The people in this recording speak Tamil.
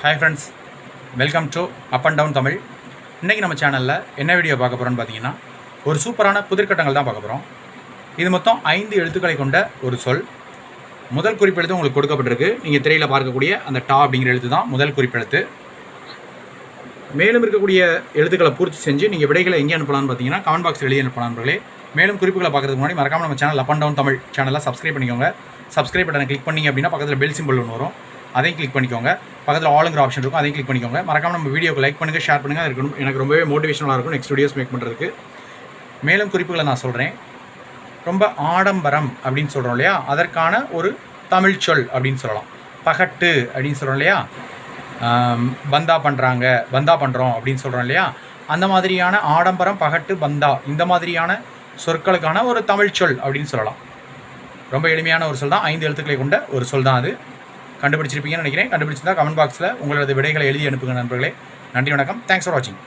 Hi friends welcome to up and down Tamil இன்றைக்கி நம்ம சேனலில் என்ன வீடியோ பார்க்க போகிறோன்னு பார்த்தீங்கன்னா ஒரு சூப்பரான புதிர்கட்டங்கள் தான் பார்க்க போகிறோம் இது மொத்தம் ஐந்து எழுத்துக்களை கொண்ட ஒரு சொல். முதல் குறிப்பெழுத்து உங்களுக்கு கொடுக்கப்பட்டிருக்கு. நீங்கள் திரையில் பார்க்கக்கூடிய அந்த டா அப்படிங்கிற எழுத்து தான் முதல் குறிப்பெழுத்து. மேலும் இருக்கக்கூடிய எழுத்துக்களை பூர்த்தி செஞ்சு நீங்கள் விடைகளை எங்கே அனுப்பலாம்னு பார்த்தீங்கன்னா கமெண்ட் பாக்ஸ் வெளியே அனுப்பலாம் மேலும் குறிப்புகளை பார்க்கறதுக்கு முன்னாடி மறக்காமல் நம்ம channel up and down Tamil சேனலில் சப்ஸ்கிரைப் பண்ணிக்கோங்க. சப்ஸ்கிரைப் பட்டனை கிளிக் பண்ணிங்க அப்படின்னா பக்கத்தில் பெல் சிம்பிள் ஒன்று வரும். அதையும் கிளிக் பண்ணிக்கோங்க. பக்கத்தில் ஆளுங்கிற ஆப்ஷன் இருக்கும் அதையும் கிளிக் பண்ணிக்கோங்க. மறக்காம நம்ம வீடியோக்கு லைக் பண்ணுங்கள் ஷேர் பண்ணுங்கள் அது இருக்கணும் எனக்கு ரொம்பவே மோட்டிவேஷனலாக இருக்கும் நெக்ஸ்ட் வீடியோஸ் மேக் பண்ணுறதுக்கு மேலும் குறிப்புகளை நான் சொல்கிறேன் ரொம்ப ஆடம்பரம் அப்படின்னு சொல்கிறோம் இல்லையா? அதற்கான ஒரு தமிழ் சொல் அப்படின்னு சொல்லலாம். பகட்டு அப்படின்னு சொல்கிறோம் இல்லையா? பந்தா பண்ணுறாங்க பந்தா பண்ணுறோம் அப்படின்னு சொல்கிறோம் இல்லையா? அந்த மாதிரியான ஆடம்பரம் பகட்டு பந்தா இந்த மாதிரியான சொற்களுக்கான ஒரு தமிழ் சொல் அப்படின்னு சொல்லலாம். ரொம்ப எளிமையான ஒரு சொல் தான். ஐந்து எழுத்துக்களை கொண்ட ஒரு சொல் தான் அது. கண்டுபிடிச்சிருப்பீங்கன்னு நினைக்கிறேன். கண்டுபிடிச்சிருந்தா கமெண்ட் பாக்ஸில் உங்களது விடைகளை எழுதி அனுப்புங்க நண்பர்களே. நன்றி வணக்கம். தேங்க்ஸ் ஃபார் வாட்சிங்